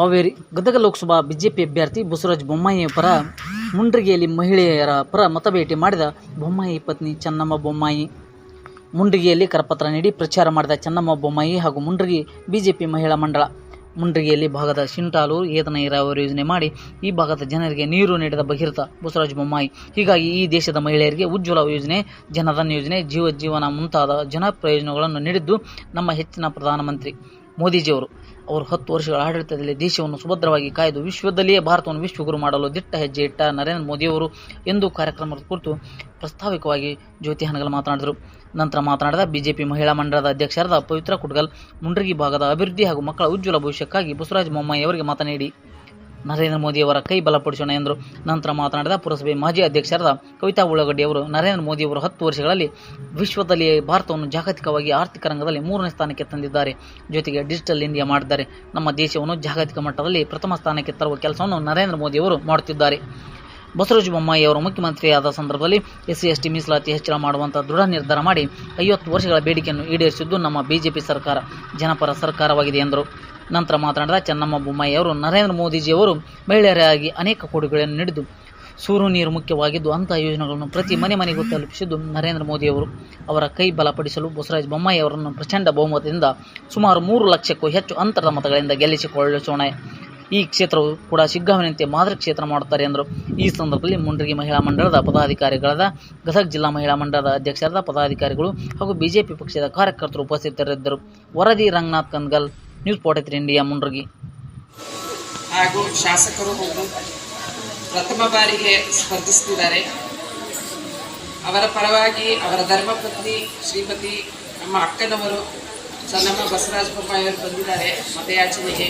Haveri Gadag Lok Sabha BJP ಅಭ್ಯರ್ಥಿ ಬಸವರಾಜ ಬೊಮ್ಮಾಯಿ ಪರ ಮುಂಡ್ರಿಗೆಯಲ್ಲಿ ಮಹಿಳೆಯರ ಪರ ಮತಭೇಟಿ ಮಾಡಿದ ಬೊಮ್ಮಾಯಿ ಪತ್ನಿ ಚೆನ್ನಮ್ಮ ಬೊಮ್ಮಾಯಿ. ಮುಂಡ್ರಿಗೆಯಲ್ಲಿ ಕರಪತ್ರ ನೀಡಿ ಪ್ರಚಾರ ಮಾಡಿದ ಚೆನ್ನಮ್ಮ ಬೊಮ್ಮಾಯಿ ಹಾಗೂ ಮುಂಡ್ರಿಗಿ ಬಿಜೆಪಿ ಮಹಿಳಾ ಮಂಡಳ. ಮುಂಡ್ರಿಗೆಯಲ್ಲಿ ಭಾಗದ ಶಿಂಟಾಲು ಏತನ ನೀರಾವರಿ ಯೋಜನೆ ಮಾಡಿ ಈ ಭಾಗದ ಜನರಿಗೆ ನೀರು ನೀಡಿದ ಬಹಿರತ ಬಸವರಾಜ ಬೊಮ್ಮಾಯಿ. ಹೀಗಾಗಿ ಈ ದೇಶದ ಮಹಿಳೆಯರಿಗೆ ಉಜ್ವಲ ಯೋಜನೆ, ಜನಧನ್ ಯೋಜನೆ, ಜೀವ ಜೀವನ ಮುಂತಾದ ಜನ ಪ್ರಯೋಜನಗಳನ್ನು ನೀಡಿದ್ದು ನಮ್ಮ ಹೆಚ್ಚಿನ ಪ್ರಧಾನಮಂತ್ರಿ. ಮೋದಿಜಿಯವರು. ಅವರು ಹತ್ತು ವರ್ಷಗಳ ಆಡಳಿತದಲ್ಲಿ ದೇಶವನ್ನು ಸುಭದ್ರವಾಗಿ ಕಾಯ್ದು ವಿಶ್ವದಲ್ಲಿಯೇ ಭಾರತವನ್ನು ವಿಶ್ವಗುರು ಮಾಡಲು ದಿಟ್ಟ ಹೆಜ್ಜೆ ಇಟ್ಟ ನರೇಂದ್ರ ಮೋದಿಯವರು ಎಂದು ಕಾರ್ಯಕ್ರಮದ ಕುರಿತು ಪ್ರಸ್ತಾವಿಕವಾಗಿ ಜ್ಯೋತಿ ಹನಗಲ್ ಮಾತನಾಡಿದರು. ನಂತರ ಮಾತನಾಡಿದ ಬಿಜೆಪಿ ಮಹಿಳಾ ಮಂಡಳದ ಅಧ್ಯಕ್ಷರಾದ ಪವಿತ್ರ ಕುಟ್ಗಲ್ ಮುಂಡ್ರಗಿ ಭಾಗದ ಅಭಿವೃದ್ಧಿ ಹಾಗೂ ಮಕ್ಕಳ ಉಜ್ವಲ ಭವಿಷ್ಯಕ್ಕಾಗಿ ಬಸವರಾಜ ಬೊಮ್ಮಾಯಿ ಅವರಿಗೆ ಮಾತನಾಡಿ. ನರೇಂದ್ರ ಮೋದಿಯವರ ಕೈ ಬಲಪಡಿಸೋಣ ಎಂದರು. ನಂತರ ಮಾತನಾಡಿದ ಪುರಸಭೆ ಮಾಜಿ ಅಧ್ಯಕ್ಷರಾದ ಕವಿತಾ ಉಳ್ಳಾಗಡ್ಡಿ ಅವರು, ನರೇಂದ್ರ ಮೋದಿಯವರು ಹತ್ತು ವರ್ಷಗಳಲ್ಲಿ ವಿಶ್ವದಲ್ಲಿಯೇ ಭಾರತವನ್ನು ಜಾಗತಿಕವಾಗಿ ಆರ್ಥಿಕ ರಂಗದಲ್ಲಿ ಮೂರನೇ ಸ್ಥಾನಕ್ಕೆ ತಂದಿದ್ದಾರೆ. ಜೊತೆಗೆ ಡಿಜಿಟಲ್ ಇಂಡಿಯಾ ಮಾಡಿದ್ದಾರೆ. ನಮ್ಮ ದೇಶವನ್ನು ಜಾಗತಿಕ ಮಟ್ಟದಲ್ಲಿ ಪ್ರಥಮ ಸ್ಥಾನಕ್ಕೆ ತರುವ ಕೆಲಸವನ್ನು ನರೇಂದ್ರ ಮೋದಿಯವರು ಮಾಡುತ್ತಿದ್ದಾರೆ. ಬಸವರಾಜ ಬೊಮ್ಮಾಯಿ ಅವರು ಮುಖ್ಯಮಂತ್ರಿಯಾದ ಸಂದರ್ಭದಲ್ಲಿ ಎಸ್ಸಿ ಎಸ್ಟಿ ಮೀಸಲಾತಿ ಹೆಚ್ಚಳ ಮಾಡುವಂಥ ದೃಢ ನಿರ್ಧಾರ ಮಾಡಿ ಐವತ್ತು ವರ್ಷಗಳ ಬೇಡಿಕೆಯನ್ನು ಈಡೇರಿಸಿದ್ದು ನಮ್ಮ ಬಿಜೆಪಿ ಸರ್ಕಾರ, ಜನಪರ ಸರ್ಕಾರವಾಗಿದೆ ಎಂದರು. ನಂತರ ಮಾತನಾಡಿದ ಚೆನ್ನಮ್ಮ ಬೊಮ್ಮಾಯಿ ಅವರು, ನರೇಂದ್ರ ಮೋದಿಜಿಯವರು ಮಹಿಳೆಯರಾಗಿ ಅನೇಕ ಕೊಡುಗೆಗಳನ್ನು ನೀಡಿದ್ದು, ಸೂರು ನೀರು ಮುಖ್ಯವಾಗಿದ್ದು ಅಂತಹ ಯೋಜನೆಗಳನ್ನು ಪ್ರತಿ ಮನೆ ಮನೆಗೂ ತಲುಪಿಸಿದ್ದು ನರೇಂದ್ರ ಮೋದಿಯವರು. ಅವರ ಕೈ ಬಲಪಡಿಸಲು ಬಸವರಾಜ ಬೊಮ್ಮಾಯಿ ಅವರನ್ನು ಪ್ರಚಂಡ ಬಹುಮತದಿಂದ ಸುಮಾರು ಮೂರು ಲಕ್ಷಕ್ಕೂ ಹೆಚ್ಚು ಅಂತರದ ಮತಗಳಿಂದ ಗೆಲ್ಲಿಸಿಕೊಳ್ಳಿಸೋಣ ಈ ಕ್ಷೇತ್ರವು ಕೂಡ ಶಿಗ್ಗಾವಿನಂತೆ ಮಾದರಿ ಕ್ಷೇತ್ರ ಮಾಡುತ್ತಾರೆ ಎಂದರು. ಈ ಸಂದರ್ಭದಲ್ಲಿ ಮುಂಡ್ರಿಗಿ ಮಹಿಳಾ ಮಂಡಳದ ಪದಾಧಿಕಾರಿಗಳಾದ ಗದಗ ಜಿಲ್ಲಾ ಮಹಿಳಾ ಮಂಡಳದ ಅಧ್ಯಕ್ಷರಾದ ಪದಾಧಿಕಾರಿಗಳು ಹಾಗೂ ಬಿಜೆಪಿ ಪಕ್ಷದ ಕಾರ್ಯಕರ್ತರು ಉಪಸ್ಥಿತರಿದ್ದರು. ವರದಿ Ranganath Kangal news forty three India, Mundrigi. ಹಾಗೂ ಶಾಸಕರು ಪ್ರಥಮ ಬಾರಿಗೆ ಸ್ಪರ್ಧಿಸ್ತಿದ್ದಾರೆ ಅವರ ಪರವಾಗಿ ಅವರ ಧರ್ಮಪತ್ನಿ ಶ್ರೀಪತಿ, ನಮ್ಮ ಅಕ್ಕನವರು ಚನ್ನಮ್ಮ ಬಸವರಾಜ ಬೊಮ್ಮಾಯಿಯವರು ಬಂದಿದ್ದಾರೆ ಮತಯಾಚನೆಗೆ.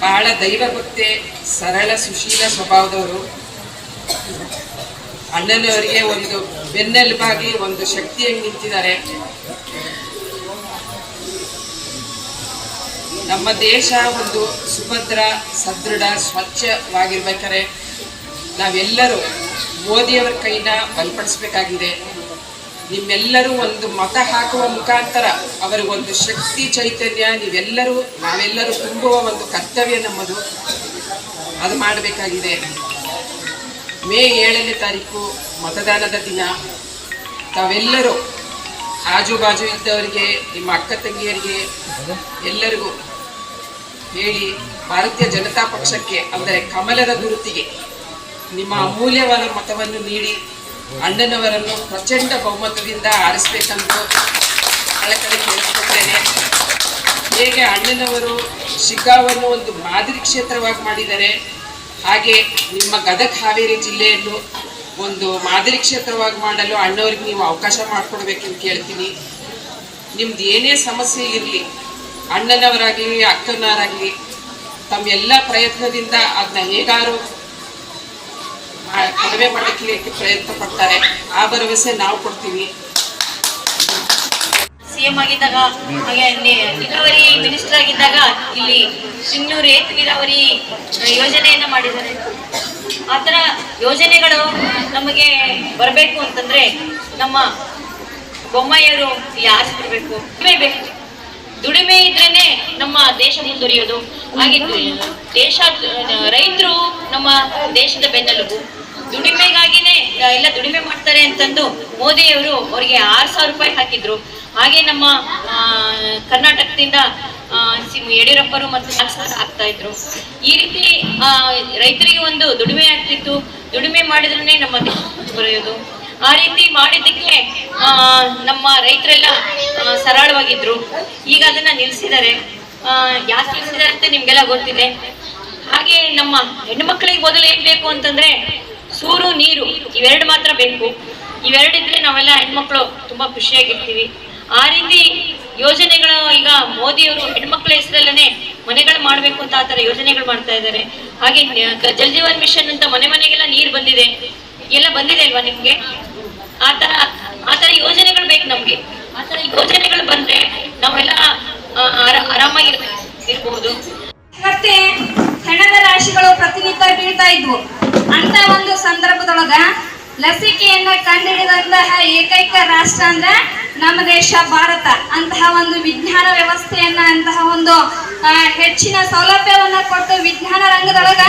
ಬಹಳ ದೈವಭಕ್ತಿ ಸರಳ ಸುಶೀಲ ಸ್ವಭಾವದವರು. ಅಣ್ಣನವರಿಗೆ ಒಂದು ಬೆನ್ನೆಲುಬಾಗಿ ಒಂದು ಶಕ್ತಿಯಾಗಿ ನಿಂತಿದ್ದಾರೆ. ನಮ್ಮ ದೇಶ ಒಂದು ಸುಭದ್ರ, ಸದೃಢ, ಸ್ವಚ್ಛವಾಗಿರ್ಬೇಕಾದ್ರೆ ನಾವೆಲ್ಲರೂ ಮೋದಿಯವರ ಕೈನ ಬಲಪಡಿಸ್ಬೇಕಾಗಿದೆ. ನಿಮ್ಮೆಲ್ಲರೂ ಒಂದು ಮತ ಹಾಕುವ ಮುಖಾಂತರ ಅವರಿಗೊಂದು ಶಕ್ತಿ, ಚೈತನ್ಯ, ನೀವೆಲ್ಲರೂ, ನಾವೆಲ್ಲರೂ ತುಂಬುವ ಒಂದು ಕರ್ತವ್ಯ ನಮ್ಮದು. ಅದು ಮಾಡಬೇಕಾಗಿದೆ. ಮೇ ಏಳನೇ ತಾರೀಕು ಮತದಾನದ ದಿನ. ತಾವೆಲ್ಲರೂ ಆಜು ಬಾಜು ಇದ್ದವರಿಗೆ, ನಿಮ್ಮ ಅಕ್ಕ ತಂಗಿಯರಿಗೆ ಎಲ್ಲರಿಗೂ ಹೇಳಿ, ಭಾರತೀಯ ಜನತಾ ಪಕ್ಷಕ್ಕೆ ಅಂದರೆ ಕಮಲದ ಗುರುತಿಗೆ ನಿಮ್ಮ ಅಮೂಲ್ಯವಾದ ಮತವನ್ನು ನೀಡಿ. ಅಣ್ಣನವರನ್ನು ಪ್ರಚಂಡ ಬಹುಮತದಿಂದ ಆರಿಸಬೇಕಂತ ಕಳಕಳಿ ಕೇಳಿಸ್ಕೊಳ್ತೇನೆ ಹೇಗೆ ಅಣ್ಣನವರು ಶಿಗ್ಗಾವನ್ನು ಒಂದು ಮಾದರಿ ಕ್ಷೇತ್ರವಾಗಿ ಮಾಡಿದ್ದಾರೆ ಹಾಗೆ ನಿಮ್ಮ ಗದಗ ಹಾವೇರಿ ಜಿಲ್ಲೆಯನ್ನು ಒಂದು ಮಾದರಿ ಕ್ಷೇತ್ರವಾಗಿ ಮಾಡಲು ಅಣ್ಣವ್ರಿಗೆ ನೀವು ಅವಕಾಶ ಮಾಡಿಕೊಡ್ಬೇಕಂತ ಕೇಳ್ತೀನಿ. ನಿಮ್ದು ಏನೇ ಸಮಸ್ಯೆ ಇರಲಿ, ಅಣ್ಣನವರಾಗಲಿ, ಅಕ್ಕನವರಾಗಲಿ ತಮ್ಮ ಎಲ್ಲ ಪ್ರಯತ್ನದಿಂದ ಅದನ್ನ ಹೇಗಾರು ಮಾ- ಕಡಿಮೆ ಮಾಡಲಿಕ್ಕೆ ಪ್ರಯತ್ನ ಪಡ್ತಾರೆ. ಆ ಭರವಸೆ ನಾವು ಕೊಡ್ತೀವಿ. ಸಿಎಂ ಆಗಿದ್ದಾಗ, ಹಾಗೆ ನೀರಾವರಿ ಮಿನಿಸ್ಟರ್ ಆಗಿದ್ದಾಗ ಇಲ್ಲಿ ಸಿಂಗ್ನೂರು ರೇತ್ ನೀರಾವರಿ ಯೋಜನೆಯನ್ನ ಮಾಡಿದ್ದಾರೆ. ಆ ಥರ ಯೋಜನೆಗಳು ನಮಗೆ ಬರಬೇಕು ಅಂತಂದ್ರೆ ನಮ್ಮ ಬೊಮ್ಮಾಯಿಯವರು ಇಲ್ಲಿ ಬರಬೇಕು. ದುಡಿಮೆ ಬೇಕು. ದುಡಿಮೆ ಇದ್ರೇನೆ ನಮ್ಮ ದೇಶ ಮುಂದುವರಿಯೋದು, ಹಾಗೆ ದೇಶ, ರೈತರು ನಮ್ಮ ದೇಶದ ಬೆನ್ನೆಲುಬು. ದುಡಿಮೆಗಾಗಿನೇ ಎಲ್ಲ ದುಡಿಮೆ ಮಾಡ್ತಾರೆ ಅಂತಂದು ಮೋದಿಯವರು ಅವರಿಗೆ ಆರು ಸಾವಿರ ರೂಪಾಯಿ ಹಾಕಿದ್ರು. ಹಾಗೆ ನಮ್ಮ ಕರ್ನಾಟಕದಿಂದ ಯಡಿಯೂರಪ್ಪರು ಮತ್ತು ಹಾಕ್ತಾ ಇದ್ರು. ಈ ರೀತಿ ರೈತರಿಗೆ ಒಂದು ದುಡಿಮೆ ಆಗ್ತಿತ್ತು. ದುಡಿಮೆ ಮಾಡಿದ್ರೇ ನಮ್ಮ ಬರೆಯೋದು ಆ ರೀತಿ ಮಾಡಿದ್ದಕ್ಕೆ ನಮ್ಮ ರೈತರೆಲ್ಲ ಸರಳವಾಗಿದ್ರು. ಈಗ ಅದನ್ನ ನಿಲ್ಸಿದ್ದಾರೆ. ಯಾಕೆ ನಿಲ್ಸಿದ್ದಾರೆ ಅಂತ ನಿಮ್ಗೆಲ್ಲ ಗೊತ್ತಿದೆ. ಹಾಗೆ ನಮ್ಮ ಹೆಣ್ಮಕ್ಳಿಗೆ ಮೊದಲು ಏನ್ ಬೇಕು ಅಂತಂದ್ರೆ ಸೂರು, ನೀರು, ಇವೆರಡು ಮಾತ್ರ ಬೇಕು. ಇವೆರಡಿದ್ರೆ ನಾವೆಲ್ಲ ಹೆಣ್ಮಕ್ಳು ತುಂಬಾ ಖುಷಿಯಾಗಿರ್ತೀವಿ. ಆ ರೀತಿ ಯೋಜನೆಗಳು ಈಗ ಮೋದಿಯವರು ಹೆಣ್ಮಕ್ಳ ಹೆಸರಲ್ಲೇ ಮನೆಗಳು ಮಾಡ್ಬೇಕು ಅಂತ ಆ ತರ ಯೋಜನೆಗಳು ಮಾಡ್ತಾ ಇದ್ದಾರೆ. ಹಾಗೆ ಜಲ್ ಜೀವನ್ ಮಿಷನ್ ಅಂತ ಮನೆ ಮನೆಗೆಲ್ಲ ನೀರು ಬಂದಿದೆ. ಎಲ್ಲ ಬಂದಿದೆ ಅಲ್ವಾ ನಿಮ್ಗೆ? ಆತರ ಆತರ ಯೋಜನೆಗಳು ಬೇಕು ನಮ್ಗೆ. ಆ ತರ ಯೋಜನೆಗಳು ಬಂದ್ರೆ ನಾವೆಲ್ಲ ಆರಾಮಾಗಿ ಇರ್ಬೋದು. ಮತ್ತೆ ಹೆಣದ ರಾಶಿಗಳು ಪ್ರತಿನಿತ್ಯ ಬೀಳ್ತಾ ಇದ್ವು. ಅಂತ ಒಂದು ಸಂದರ್ಭದೊಳಗ ಲಸಿಕೆಯನ್ನ ಕಂಡುಹಿಡಿದಂತಹ ಏಕೈಕ ರಾಷ್ಟ್ರ ಅಂದ್ರೆ ನಮ್ಮ ದೇಶ ಭಾರತ. ಅಂತಹ ಒಂದು ವಿಜ್ಞಾನ ವ್ಯವಸ್ಥೆಯನ್ನ, ಅಂತಹ ಒಂದು ಹೆಚ್ಚಿನ ಸೌಲಭ್ಯವನ್ನ ಕೊಟ್ಟು ವಿಜ್ಞಾನ ರಂಗದೊಳಗ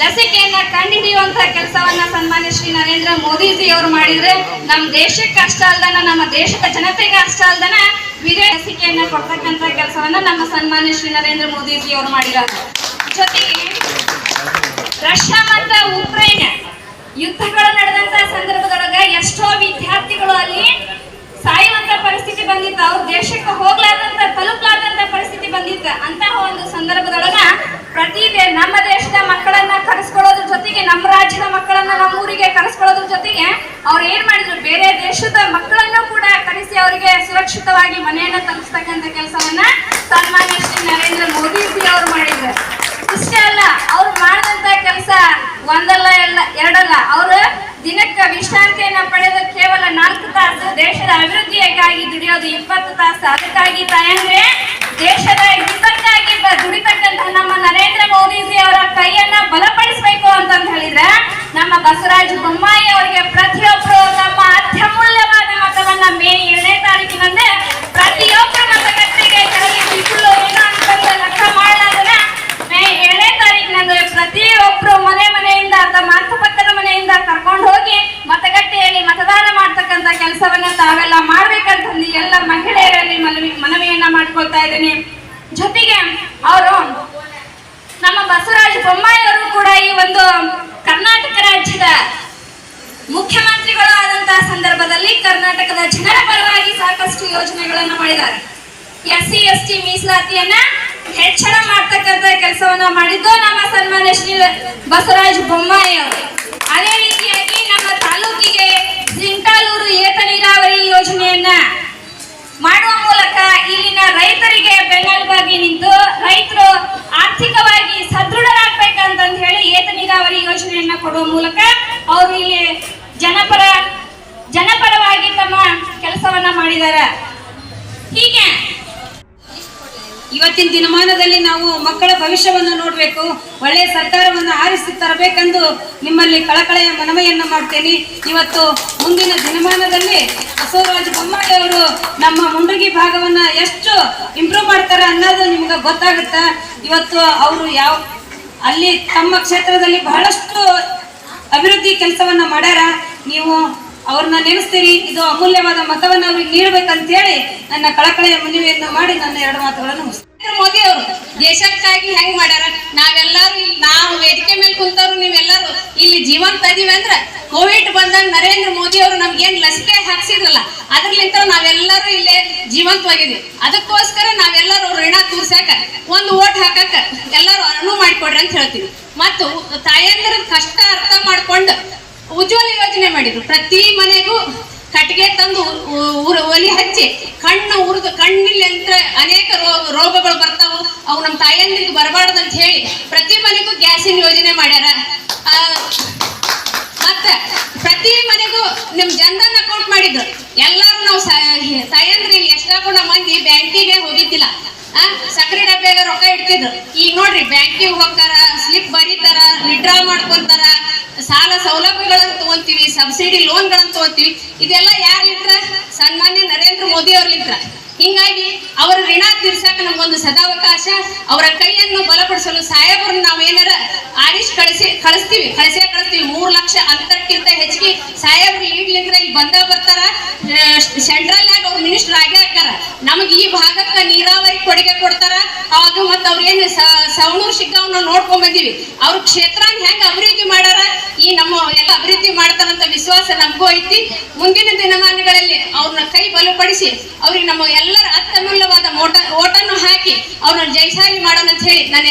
ಲಸಿಕೆಯನ್ನ ಕಂಡುಹಿಡಿಯುವಂತಹ ಕೆಲಸವನ್ನ ಸನ್ಮಾನ್ಯ ಶ್ರೀ ನರೇಂದ್ರ ಮೋದಿಜಿ ಅವರು ಮಾಡಿದ್ರೆ ನಮ್ಮ ದೇಶಕ್ಕೆ ಅಷ್ಟ ಅಲ್ದನ, ನಮ್ಮ ದೇಶದ ಜನತೆಗೆ ಅಷ್ಟ ಅಲ್ದನ ವಿದೇಶ ಲಸಿಕೆಯನ್ನ ಕೊಡ್ತಕ್ಕಂತ ಕೆಲಸವನ್ನ ನಮ್ಮ ಸನ್ಮಾನ್ಯ ಶ್ರೀ ನರೇಂದ್ರ ಮೋದಿಜಿ ಅವರು ಮಾಡಿರೋದು. ಜೊತೆಗೆ ರಷ್ಯಾ ಮತ್ತು ಉಕ್ರೇನ್ ಯುದ್ಧಗಳು ನಡೆದಂತ ಸಂದರ್ಭದೊಳಗ ಎಷ್ಟೋ ವಿದ್ಯಾರ್ಥಿಗಳು ಅಲ್ಲಿ ಸಾಯುವಂತ ಪರಿಸ್ಥಿತಿ ಬಂದಿತ್ತು. ಅವ್ರ ದೇಶಕ್ಕೆ ಹೋಗ್ಲಾರ್ದಂತ, ತಲುಪ್ಲಾರ್ದಂತ ಪರಿಸ್ಥಿತಿ ಬಂದಿತ್ತು. ಅಂತಹ ಒಂದು ಸಂದರ್ಭದೊಳಗ ಪ್ರತಿ ನಮ್ಮ ದೇಶದ ಮಕ್ಕಳನ್ನ ಕರೆಸ್ಕೊಳ್ಳೋದ್ರ ಜೊತೆಗೆ, ನಮ್ಮ ರಾಜ್ಯದ ಮಕ್ಕಳನ್ನ ನಮ್ಮ ಊರಿಗೆ ಕರೆಸ್ಕೊಳ್ಳೋದ್ರ ಜೊತೆಗೆ ಅವ್ರು ಏನ್ ಮಾಡಿದ್ರು? ಬೇರೆ ದೇಶದ ಮಕ್ಕಳನ್ನು ಕೂಡ ಕರೆಸಿ ಅವರಿಗೆ ಸುರಕ್ಷಿತವಾಗಿ ಮನೆಯನ್ನ ತಲುಪಿಸ್ತಕ್ಕಂಥ ಕೆಲಸವನ್ನ ಸನ್ಮಾನ್ಯ ಶ್ರೀ ನರೇಂದ್ರ ಮೋದಿಜಿ ಅವರು ಮಾಡಿದ್ರು ಇಷ್ಟೇ ಅಲ್ಲ ಅವ್ರು ಮಾಡಿದಂತ ಕೆಲಸ ಒಂದಲ್ಲ ಎಲ್ಲ ಎರಡಲ್ಲ ಅವರು ದಿನಕ್ಕೆ ವಿಶ್ರಾಂತಿಯನ್ನ ಪಡೆದು ಕೇವಲ ನಾಲ್ಕು ತಾಸು ದೇಶದ ಅಭಿವೃದ್ಧಿಗಾಗಿ ಇಪ್ಪತ್ತು ತಾಸು ತಾಯಂದ್ರೆ ದೇಶದ ಹಿತಕ್ಕಾಗಿ ದುಡಿತಕ್ಕಂತಹ ದುಡಿತಕ್ಕಂತ ನಮ್ಮ ನರೇಂದ್ರ ಮೋದಿಜಿ ಅವರ ಕೈಯನ್ನ ಬಲಪಡಿಸಬೇಕು ಅಂತಂತ ಹೇಳಿದ್ರೆ ನಮ್ಮ ಬಸವರಾಜ ಬೊಮ್ಮಾಯಿ ಅವರಿಗೆ ಪ್ರತಿಯೊಬ್ಬರು ತಮ್ಮ ಅತ್ಯಮೂಲ್ಯವಾದ ಮತವನ್ನ ಮೇ ಏಳನೇ ತಾರೀಕಿನಂದೇ ಪ್ರತಿಯೊಬ್ಬರ ಮತಗಟ್ಟೆಗೆ ಕೆಳಗೆ ಬಿಸಿಲು ಏನೋ ಅಂತಂದು ಲೆಕ್ಕ ಮಾಡಲಾದ್ರೆ ಮೇ ಏಳನೇ ತಾರೀಕಿನಂದು ಪ್ರತಿಯೊಬ್ರು ಮನೆ ಮನೆಯಿಂದ ತಮ್ಮ ಅಕ್ಕಪಕ್ಕದ ಮನೆಯಿಂದ ಕರ್ಕೊಂಡು ಹೋಗಿ ಮತಗಟ್ಟೆಯಲ್ಲಿ ಮತದಾನ ಮಾಡ್ತಕ್ಕಂತ ಕೆಲಸವನ್ನ ತಾವೆಲ್ಲ ಮಾಡ್ಬೇಕಂತಂದು ಎಲ್ಲ ಮಹಿಳೆಯರಲ್ಲಿ ಮನವಿ ಮನವಿಯನ್ನ ಮಾಡ್ಕೊಳ್ತಾ ಇದ್ದೀನಿ ಜೊತೆಗೆ ಅವರು ನಮ್ಮ ಬಸವರಾಜ ಬೊಮ್ಮಾಯಿ ಅವರು ಕೂಡ ಈ ಒಂದು ಕರ್ನಾಟಕ ರಾಜ್ಯದ ಮುಖ್ಯಮಂತ್ರಿಗಳು ಆದಂತಹ ಸಂದರ್ಭದಲ್ಲಿ ಕರ್ನಾಟಕದ ಜನರ ಪರವಾಗಿ ಸಾಕಷ್ಟು ಯೋಜನೆಗಳನ್ನು ಮಾಡಿದ್ದಾರೆ. ಎಸ್ ಸಿ ಎಸ್ ಟಿ ಮೀಸಲಾತಿಯನ್ನ ಹೆಚ್ಚಳ ಮಾಡ್ತಕ್ಕಂತ ಕೆಲಸವನ್ನ ಮಾಡಿದ್ದು ನಮ್ಮ ಸನ್ಮಾನ್ಯ ಶ್ರೀ ಬಸವರಾಜ ಬೊಮ್ಮಾಯಿ ಅವರು. ಅದೇ ರೀತಿಯಾಗಿ ನಮ್ಮ ತಾಲೂಕಿಗೆ ಸಿಂಟಾಲೂರು ಏತ ನೀರಾವರಿ ಯೋಜನೆಯನ್ನ ಮಾಡುವ ಮೂಲಕ ಇಲ್ಲಿನ ರೈತರಿಗೆ ಬೆನ್ನೆಲುಬಾಗಿ ನಿಂತು ರೈತರು ಆರ್ಥಿಕವಾಗಿ ಸದೃಢರಾಗಬೇಕಂತ ಹೇಳಿ ಏತ ನೀರಾವರಿ ಯೋಜನೆಯನ್ನ ಕೊಡುವ ಮೂಲಕ ಅವರು ಇಲ್ಲಿ ಜನಪರ ತಮ್ಮ ಕೆಲಸವನ್ನ ಮಾಡಿದ್ದಾರೆ. ಹೀಗೆ. ಇವತ್ತಿನ ದಿನಮಾನದಲ್ಲಿ ನಾವು ಮಕ್ಕಳ ಭವಿಷ್ಯವನ್ನು ನೋಡಬೇಕು. ಒಳ್ಳೆಯ ಸರ್ಕಾರವನ್ನು ಆರಿಸಿ ತರಬೇಕೆಂದು ನಿಮ್ಮಲ್ಲಿ ಕಳಕಳೆಯ ಮನವಿಯನ್ನು ಮಾಡ್ತೇನೆ. ಇವತ್ತು ಮುಂದಿನ ದಿನಮಾನದಲ್ಲಿ ಬಸವರಾಜ ಬೊಮ್ಮಾಯಿ ಅವರು ನಮ್ಮ ಮುಂಡುಗಿ ಭಾಗವನ್ನ ಎಷ್ಟು ಇಂಪ್ರೂವ್ ಮಾಡ್ತಾರೆ ಅನ್ನೋದು ನಿಮ್ಗೆ ಗೊತ್ತಾಗುತ್ತೆ. ಇವತ್ತು ಅವರು ಯಾವ, ಅಲ್ಲಿ ತಮ್ಮ ಕ್ಷೇತ್ರದಲ್ಲಿ ಬಹಳಷ್ಟು ಅಭಿವೃದ್ಧಿ ಕೆಲಸವನ್ನು ಮಾಡ್ಯಾರ. ನೀವು ಅವ್ರನ್ನ ನೆನೆಸ್ತೀರಿ. ಇದು ಅಮೂಲ್ಯವಾದ ಮತವನ್ನ ಅವ್ರಿಗೆ ನೀಡ್ಬೇಕಂತ ಹೇಳಿ ನನ್ನ ಕಳಕಳಿಯ ಮನವಿಯನ್ನು ಮಾಡಿ ನನ್ನ ಎರಡು ಮಾತುಗಳನ್ನು. ನರೇಂದ್ರ ಮೋದಿ ಅವರು, ದೇಶಕ್ಕಾಗಿ ಹೆಂಗ್ ಮಾಡ್ಯಾರ? ನಾವೆಲ್ಲರೂ ಇಲ್ಲಿ ನಾವು ವೇದಿಕೆ ಮೇಲೆ ಕುಂತವ್ರು, ನೀವೆಲ್ಲರೂ ಇಲ್ಲಿ ಜೀವಂತ ಇದೀವಿ ಅಂದ್ರೆ ಕೋವಿಡ್ ಬಂದಾಗ ನರೇಂದ್ರ ಮೋದಿ ಅವರು ನಮ್ಗೇನ್ ಲಸಿಕೆ ಹಾಕ್ಸಿದ್ರಲ್ಲ, ಅದ್ರಲಿಂತ ನಾವೆಲ್ಲರೂ ಇಲ್ಲೇ ಜೀವಂತವಾಗಿದ್ವಿ. ಅದಕ್ಕೋಸ್ಕರ ನಾವೆಲ್ಲರೂ ಋಣ ತೂರ್ಸಾಕ ಒಂದು ಓಟ್ ಹಾಕಕ್ಕ ಎಲ್ಲರೂ ಅನುವು ಮಾಡಿಕೊಡ್ರಿ ಅಂತ ಹೇಳ್ತೀವಿ. ಮತ್ತು ತಾಯಂದ್ರ ಕಷ್ಟ ಅರ್ಥ ಮಾಡ್ಕೊಂಡು ಉಜ್ವಲ ಯೋಜನೆ ಮಾಡಿದ್ರು. ಪ್ರತಿ ಮನೆಗೂ ಕಟ್ಟಿಗೆ ತಂದು ಒಲಿ ಹಚ್ಚಿ ಕಣ್ಣು ಉರಿದು ಕಣ್ಣಿಲ್ಲಂತ ಅನೇಕ ರೋಗ ರೋಗಗಳು ಬರ್ತಾವು. ಅವು ನಮ್ಮ ತಾಯಂದಿರಿಗೆ ಬರಬಾರ್ದು ಅಂತ ಹೇಳಿ ಪ್ರತಿ ಮನೆಗೂ ಗ್ಯಾಸಿನ ಯೋಜನೆ ಮಾಡ್ಯಾರ. ಮತ್ತೆ ಪ್ರತಿ ಮನೆಗೂ ನಿಮ್ ಜನ್ಧನ್ ಅಕೌಂಟ್ ಮಾಡಿದ್ರು ಎಲ್ಲಾರು ನಾವು ತಾಯಂದ್ರಿ ಇಲ್ಲಿ ಎಷ್ಟಾಕೊಂಡ ಮಂದಿ ಬ್ಯಾಂಕಿಗೆ ಹೋಗಿದ್ದಿಲ್ಲ. ಸಕ್ಕರೆ ಡಬ್ಬ್ಯಾಗ ರೊಕ್ಕ ಇಡ್ತಿದ್ರು ಈಗ ನೋಡ್ರಿ ಬ್ಯಾಂಕಿಗೆ ಹೋಗ್ತಾರ ಸ್ಲಿಪ್ ಬರೀತಾರ ವಿಡ್ರಾ ಮಾಡ್ಕೊಂತಾರ, ಸಾಲ ಸೌಲಭ್ಯಗಳನ್ನ ತಗೊಂತೀವಿ ಸಬ್ಸಿಡಿ ಲೋನ್ಗಳನ್ನ ತಗೊಂತೀವಿ, ಇದೆಲ್ಲ ಯಾರ್ಲಿಂತ್ರ? ಸನ್ಮಾನ್ಯ ನರೇಂದ್ರ ಮೋದಿ ಅವ್ರಲಿಂತ್ರ ಹಿಂಗಾಗಿ ಅವರ ಋಣ ತೀರ್ಸಕ್ಕೆ ನಮ್ಗೊಂದು ಸದಾವಕಾಶ, ಅವರ ಕೈಯನ್ನು ಬಲಪಡಿಸಲು ಸಾಹೇಬರನ್ನ ನಾವೇನಾರ ಆರಿಸ್ ಕಳಿಸಿ, ಕಳಿಸ್ತೀವಿ, ಕಳಿಸೇ ಕಳಿಸ್ತೀವಿ. ಮೂರ್ ಲಕ್ಷ ಅಂತರಕ್ಕಿಂತ ಹೆಚ್ಚಿಗೆ ಸಾಹೇಬ್ರು ಲೀಡ್ಲಿಂದ್ರ ಇಲ್ಲಿ ಬಂದ ಬರ್ತಾರ. ಸೆಂಟ್ರಲ್ ಆಗಿ ಅವ್ರು ಮಿನಿಸ್ಟರ್ ಆಗೇ ಹಾಕಾರ ನಮಗೆ ಈ ಭಾಗಕ್ಕೆ ನೀರಾವರಿ ಕೊಡುಗೆ ಕೊಡ್ತಾರ? ಆಗ ಮತ್ತ ಅವ್ರೇನು ಸವಣೂರ್ ಶಿಗ್ಗಾವ್ನ ನೋಡ್ಕೊಂಡ್ ಬಂದಿವಿ. ಅವ್ರ ಕ್ಷೇತ್ರನ ಹೆಂಗ್ ಅಭಿವೃದ್ಧಿ ಮಾಡಾರ? ಈ ನಮ್ಮ ಎಲ್ಲ ಅಭಿವೃದ್ಧಿ ಮಾಡ್ತಾರಂತ ವಿಶ್ವಾಸ ನಮಗೂ ಐತಿ. ಮುಂದಿನ ದಿನಮಾನಗಳಲ್ಲಿ ಅವ್ರನ್ನ ಕೈ ಬಲಪಡಿಸಿ ಅವ್ರಿಗೆ ನಮ್ಮ ಎಲ್ಲರ ಅತ್ಯಮೂಲ್ಯವಾದ ಓಟ ಓಟನ್ನು ಹಾಕಿ ಅವ್ರನ್ನ ಜಯಶಾಲಿ ಮಾಡೋಣ ಅಂತ ಹೇಳಿ ನಾನು